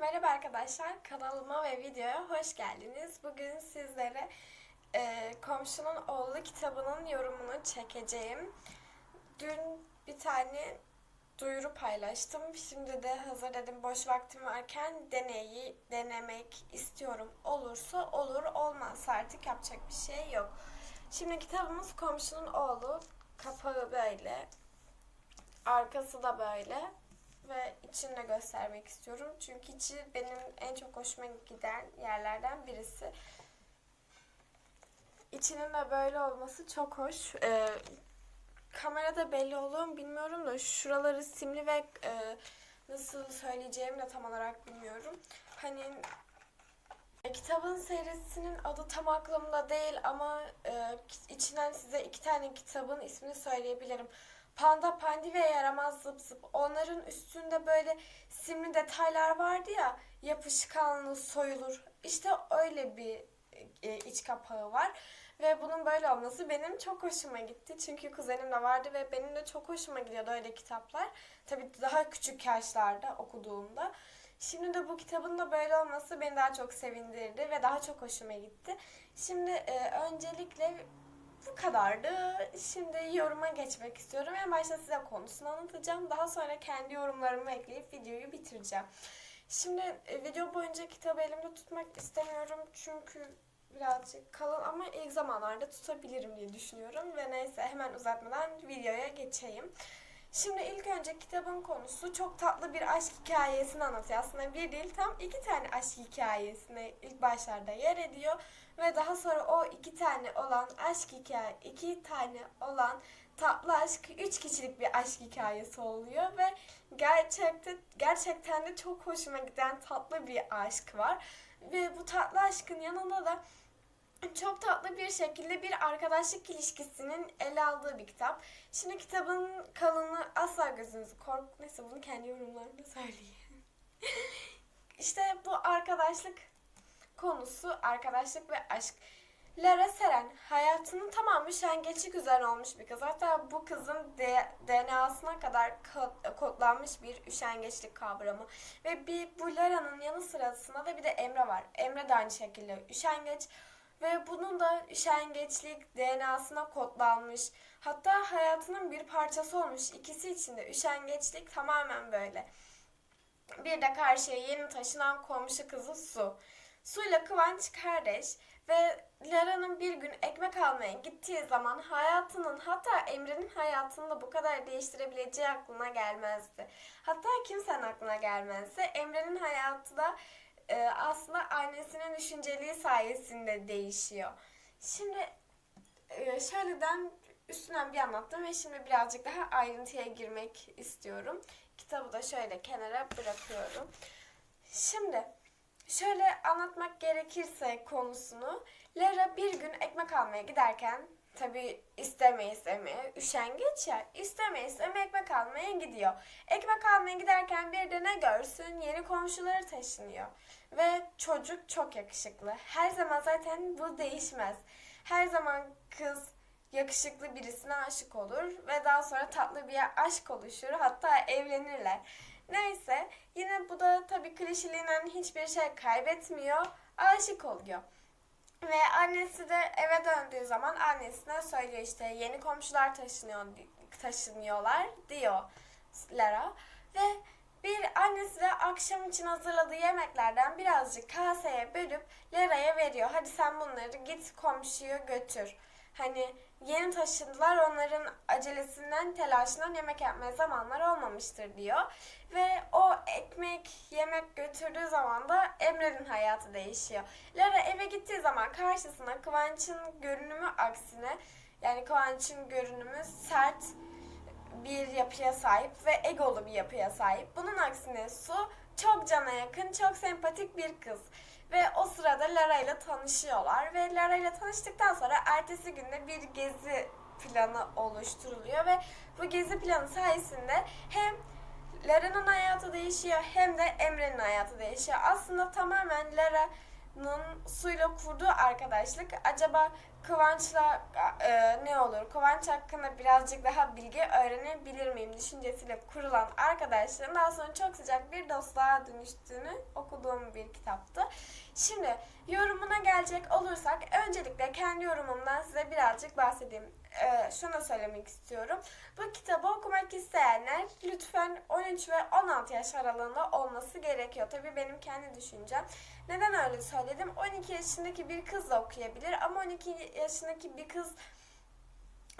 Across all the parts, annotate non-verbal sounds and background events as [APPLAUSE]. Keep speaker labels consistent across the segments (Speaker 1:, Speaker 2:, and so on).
Speaker 1: Merhaba arkadaşlar, kanalıma ve videoya hoş geldiniz. Bugün sizlere e, Komşunun Oğlu kitabının yorumunu çekeceğim. Dün bir tane duyuru paylaştım. Şimdi de hazır dedim boş vaktim varken deneyi denemek istiyorum. Olursa olur, olmazsa artık yapacak bir şey yok. Şimdi kitabımız Komşunun Oğlu. Kapağı böyle. Arkası da böyle ve içini de göstermek istiyorum. Çünkü içi benim en çok hoşuma giden yerlerden birisi. İçinin de böyle olması çok hoş. Ee, kamerada belli oluyor mu bilmiyorum da şuraları simli ve e, nasıl söyleyeceğimi de tam olarak bilmiyorum. Hani e, kitabın serisinin adı tam aklımda değil ama e, içinden size iki tane kitabın ismini söyleyebilirim. Panda Pandi ve Yaramaz Zıp Zıp. Onların üstünde böyle simli detaylar vardı ya. Yapışkanlı, soyulur. İşte öyle bir e, iç kapağı var. Ve bunun böyle olması benim çok hoşuma gitti. Çünkü kuzenim de vardı ve benim de çok hoşuma gidiyordu öyle kitaplar. Tabii daha küçük yaşlarda okuduğumda. Şimdi de bu kitabın da böyle olması beni daha çok sevindirdi ve daha çok hoşuma gitti. Şimdi e, öncelikle bu kadardı. Şimdi yoruma geçmek istiyorum. En başta size konusunu anlatacağım. Daha sonra kendi yorumlarımı ekleyip videoyu bitireceğim. Şimdi e, video boyunca kitabı elimde tutmak istemiyorum. Çünkü birazcık kalın ama ilk zamanlarda tutabilirim diye düşünüyorum. Ve neyse hemen uzatmadan videoya geçeyim. Şimdi ilk önce kitabın konusu çok tatlı bir aşk hikayesini anlatıyor. Aslında bir değil tam iki tane aşk hikayesine ilk başlarda yer ediyor. Ve daha sonra o iki tane olan aşk hikaye, iki tane olan tatlı aşk, üç kişilik bir aşk hikayesi oluyor. Ve gerçekten, gerçekten de çok hoşuma giden tatlı bir aşk var. Ve bu tatlı aşkın yanında da çok tatlı bir şekilde bir arkadaşlık ilişkisinin ele aldığı bir kitap. Şimdi kitabın kalınlığı asla gözünüzü kork... Neyse bunu kendi yorumlarımda söyleyeyim. [LAUGHS] işte bu arkadaşlık konusu arkadaşlık ve aşk. Lara Seren hayatının tamamı üşengeçlik üzerine olmuş bir kız. Hatta bu kızın DNA'sına kadar kodlanmış bir üşengeçlik kavramı. Ve bir bu Lara'nın yanı sırasında da bir de Emre var. Emre de aynı şekilde üşengeç. Ve bunun da üşengeçlik DNA'sına kodlanmış. Hatta hayatının bir parçası olmuş. İkisi için de üşengeçlik tamamen böyle. Bir de karşıya yeni taşınan komşu kızı Su. Su ile Kıvanç kardeş ve Lara'nın bir gün ekmek almaya gittiği zaman hayatının hatta Emre'nin hayatını da bu kadar değiştirebileceği aklına gelmezdi. Hatta kimsenin aklına gelmezdi. Emre'nin hayatı da e, aslında annesinin düşünceliği sayesinde değişiyor. Şimdi e, şöyleden üstünden bir anlattım ve şimdi birazcık daha ayrıntıya girmek istiyorum. Kitabı da şöyle kenara bırakıyorum. Şimdi şöyle anlatmak gerekirse konusunu Lara bir gün ekmek almaya giderken tabi istemeye istemeye üşengeç ya istemeye istemeye ekmek almaya gidiyor. Ekmek almaya giderken bir de ne görsün yeni komşuları taşınıyor. Ve çocuk çok yakışıklı. Her zaman zaten bu değişmez. Her zaman kız yakışıklı birisine aşık olur ve daha sonra tatlı bir aşk oluşur. Hatta evlenirler. Neyse yine bu da tabii klişeliğinden hiçbir şey kaybetmiyor. Aşık oluyor. Ve annesi de eve döndüğü zaman annesine söylüyor işte yeni komşular taşınıyor taşınıyorlar diyor Lara. Ve bir annesi de akşam için hazırladığı yemeklerden birazcık kaseye bölüp Lara'ya veriyor. Hadi sen bunları git komşuya götür. Hani yeni taşındılar onların acelesinden telaşından yemek yapmaya zamanlar olmamıştır diyor. Ve o ekmek yemek götürdüğü zaman da Emre'nin hayatı değişiyor. Lara eve gittiği zaman karşısına Kıvanç'ın görünümü aksine yani Kıvanç'ın görünümü sert bir yapıya sahip ve egolu bir yapıya sahip. Bunun aksine Su çok cana yakın, çok sempatik bir kız. Ve o sırada Lara ile tanışıyorlar. Ve Lara ile tanıştıktan sonra ertesi günde bir gezi planı oluşturuluyor. Ve bu gezi planı sayesinde hem Lara'nın hayatı değişiyor hem de Emre'nin hayatı değişiyor. Aslında tamamen Lara'nın suyla kurduğu arkadaşlık. Acaba Kıvanç'la e, ne olur? Kıvanç hakkında birazcık daha bilgi öğrenebilir miyim düşüncesiyle kurulan arkadaşların daha sonra çok sıcak bir dostluğa dönüştüğünü okuduğum bir kitaptı. Şimdi yorumuna gelecek olursak öncelikle kendi yorumumdan size birazcık bahsedeyim. E, şunu söylemek istiyorum. Bu kitabı okumak isteyenler lütfen 13 ve 16 yaş aralığında olması gerekiyor. Tabii benim kendi düşüncem. Neden öyle söyledim? 12 yaşındaki bir kız da okuyabilir ama 12 yaşındaki bir kız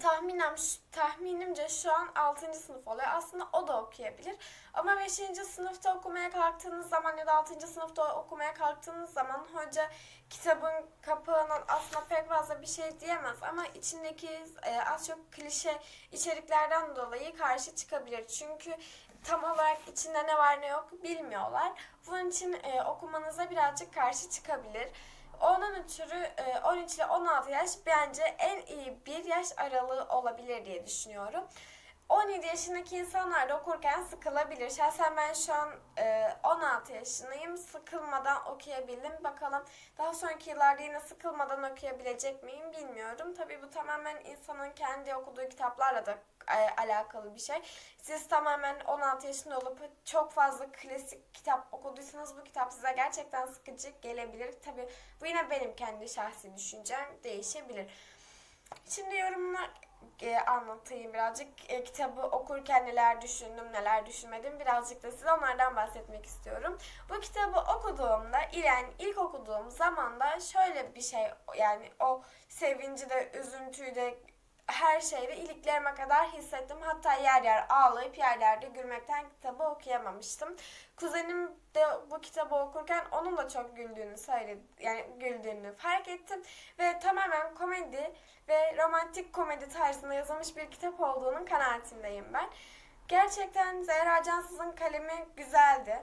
Speaker 1: tahminem tahminimce şu an 6. sınıf oluyor. Aslında o da okuyabilir. Ama 5. sınıfta okumaya kalktığınız zaman ya da 6. sınıfta okumaya kalktığınız zaman hoca kitabın kapağına aslında pek fazla bir şey diyemez ama içindeki e, az çok klişe içeriklerden dolayı karşı çıkabilir. Çünkü tam olarak içinde ne var ne yok bilmiyorlar. Bunun için e, okumanıza birazcık karşı çıkabilir. Ondan ötürü e, 13 ile 16 yaş bence en iyi bir yaş aralığı olabilir diye düşünüyorum. 17 yaşındaki insanlar da okurken sıkılabilir. Şahsen ben şu an e, 16 yaşındayım. Sıkılmadan okuyabildim. Bakalım daha sonraki yıllarda yine sıkılmadan okuyabilecek miyim bilmiyorum. Tabii bu tamamen insanın kendi okuduğu kitaplarla da e, alakalı bir şey. Siz tamamen 16 yaşında olup çok fazla klasik kitap okuduysanız bu kitap size gerçekten sıkıcı gelebilir. Tabii bu yine benim kendi şahsi düşüncem değişebilir. Şimdi yorumlar e, anlatayım birazcık. E, kitabı okurken neler düşündüm, neler düşünmedim. Birazcık da size onlardan bahsetmek istiyorum. Bu kitabı okuduğumda, yani ilk okuduğum zamanda şöyle bir şey yani o sevinci de, üzüntüyü de her şeyde iliklerime kadar hissettim. Hatta yer yer ağlayıp yerlerde gülmekten kitabı okuyamamıştım. Kuzenim de bu kitabı okurken onun da çok güldüğünü söyledi. Yani güldüğünü fark ettim. Ve tamamen komedi ve romantik komedi tarzında yazılmış bir kitap olduğunun kanaatindeyim ben. Gerçekten Zehra Cansız'ın kalemi güzeldi.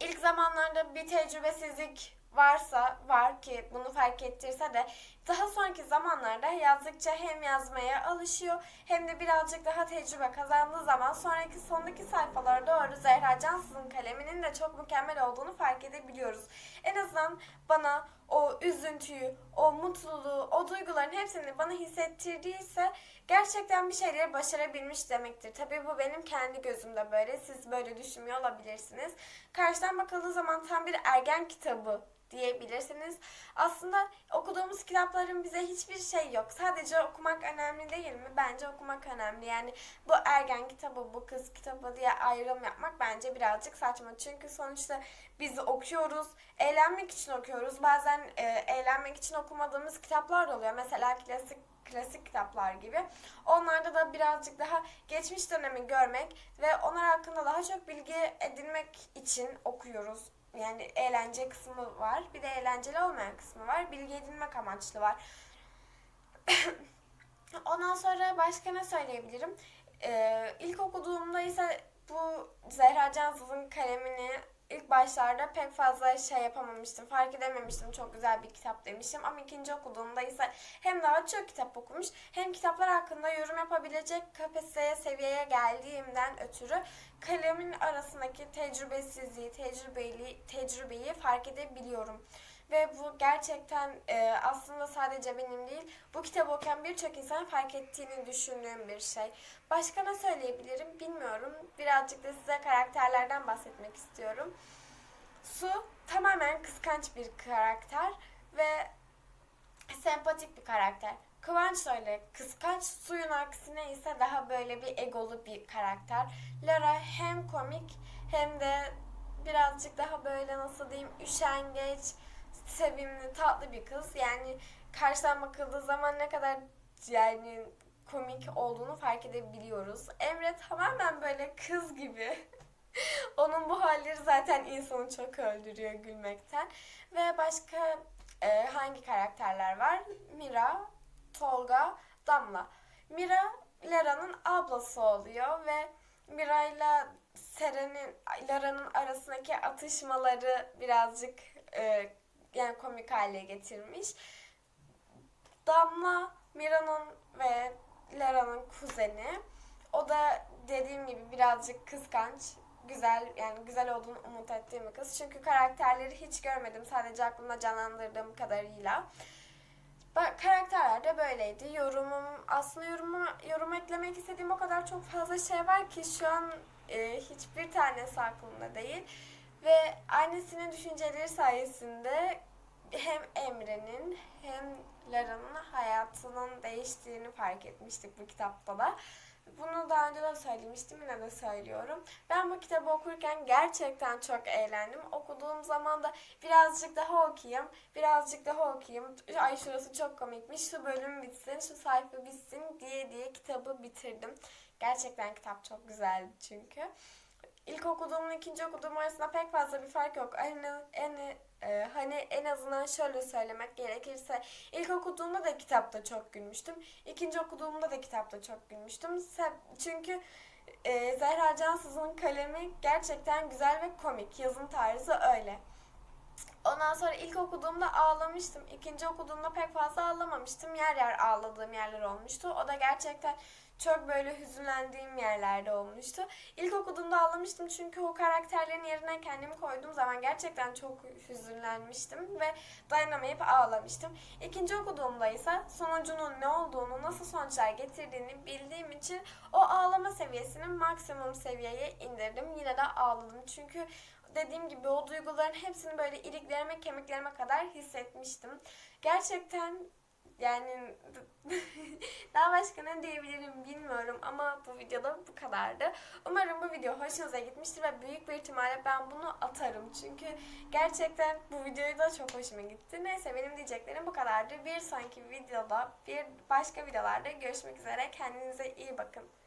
Speaker 1: İlk zamanlarda bir tecrübesizlik varsa var ki bunu fark ettirse de daha sonraki zamanlarda yazdıkça hem yazmaya alışıyor hem de birazcık daha tecrübe kazandığı zaman sonraki sondaki sayfalara doğru Zehra Cansız'ın kaleminin de çok mükemmel olduğunu fark edebiliyoruz. En azından bana o üzüntüyü, o mutluluğu, o duyguların hepsini bana hissettirdiyse gerçekten bir şeyleri başarabilmiş demektir. Tabii bu benim kendi gözümde böyle. Siz böyle düşünmüyor olabilirsiniz. Karşıdan bakıldığı zaman tam bir ergen kitabı diyebilirsiniz. Aslında okuduğumuz kitapların bize hiçbir şey yok. Sadece okumak önemli değil mi? Bence okumak önemli. Yani bu ergen kitabı, bu kız kitabı diye ayrım yapmak bence birazcık saçma. Çünkü sonuçta biz okuyoruz, eğlenmek için okuyoruz. Bazen e, eğlenmek için okumadığımız kitaplar da oluyor. Mesela klasik klasik kitaplar gibi. Onlarda da birazcık daha geçmiş dönemi görmek ve onlar hakkında daha çok bilgi edinmek için okuyoruz yani eğlence kısmı var. Bir de eğlenceli olmayan kısmı var. Bilgi edinmek amaçlı var. [COUGHS] Ondan sonra başka ne söyleyebilirim? Ee, ilk okuduğumda ise bu Zehra Cansız'ın kalemini ilk başlarda pek fazla şey yapamamıştım. Fark edememiştim. Çok güzel bir kitap demişim. Ama ikinci okuduğumda ise hem daha çok kitap okumuş hem kitaplar hakkında yorum yapabilecek kapasiteye, seviyeye geldiğimden ötürü kalemin arasındaki tecrübesizliği, tecrübeli, tecrübeyi fark edebiliyorum. Ve bu gerçekten e, aslında sadece benim değil, bu kitabı okuyan birçok insan fark ettiğini düşündüğüm bir şey. Başka ne söyleyebilirim bilmiyorum. Birazcık da size karakterlerden bahsetmek istiyorum. Su tamamen kıskanç bir karakter ve sempatik bir karakter. Kıvanç öyle. Kıskanç suyun aksine ise daha böyle bir egolu bir karakter. Lara hem komik hem de birazcık daha böyle nasıl diyeyim üşengeç, sevimli, tatlı bir kız. Yani karşıdan bakıldığı zaman ne kadar yani komik olduğunu fark edebiliyoruz. Emre tamamen böyle kız gibi. [LAUGHS] Onun bu halleri zaten insanı çok öldürüyor gülmekten. Ve başka e, hangi karakterler var? Mira, Tolga, Damla. Mira, Lara'nın ablası oluyor ve Mira ile Seren'in, Lara'nın arasındaki atışmaları birazcık e, yani komik hale getirmiş. Damla, Mira'nın ve Lara'nın kuzeni. O da dediğim gibi birazcık kıskanç. Güzel yani güzel olduğunu umut ettiğim bir kız. Çünkü karakterleri hiç görmedim. Sadece aklımda canlandırdığım kadarıyla. Ba- karakterler de böyleydi. Yorumum aslında yoruma, yorum eklemek istediğim o kadar çok fazla şey var ki şu an e, hiçbir tanesi aklımda değil. Ve annesinin düşünceleri sayesinde hem Emre'nin hem Lara'nın hayatının değiştiğini fark etmiştik bu kitapta da. Bunu daha önce de söylemiştim yine de söylüyorum. Ben bu kitabı okurken gerçekten çok eğlendim. Okuduğum zaman da birazcık daha okuyayım, birazcık daha okuyayım. Ay şurası çok komikmiş, şu bölüm bitsin, şu sayfa bitsin diye diye kitabı bitirdim. Gerçekten kitap çok güzeldi çünkü. İlk okuduğumla ikinci okuduğum arasında pek fazla bir fark yok. En, en, e, hani en azından şöyle söylemek gerekirse ilk okuduğumda da kitapta çok gülmüştüm. İkinci okuduğumda da kitapta çok gülmüştüm. Çünkü e, Zehra Cansız'ın kalemi gerçekten güzel ve komik. Yazım tarzı öyle. Ondan sonra ilk okuduğumda ağlamıştım. İkinci okuduğumda pek fazla ağlamamıştım. Yer yer ağladığım yerler olmuştu. O da gerçekten çok böyle hüzünlendiğim yerlerde olmuştu. İlk okuduğumda ağlamıştım çünkü o karakterlerin yerine kendimi koyduğum zaman gerçekten çok hüzünlenmiştim ve dayanamayıp ağlamıştım. İkinci okuduğumda ise sonucunun ne olduğunu, nasıl sonuçlar getirdiğini bildiğim için o ağlama seviyesini maksimum seviyeye indirdim. Yine de ağladım çünkü dediğim gibi o duyguların hepsini böyle iliklerime, kemiklerime kadar hissetmiştim. Gerçekten yani [LAUGHS] daha başka ne diyebilirim bilmiyorum ama bu videoda bu kadardı. Umarım bu video hoşunuza gitmiştir ve büyük bir ihtimalle ben bunu atarım. Çünkü gerçekten bu videoyu da çok hoşuma gitti. Neyse benim diyeceklerim bu kadardı. Bir sonraki videoda, bir başka videolarda görüşmek üzere. Kendinize iyi bakın.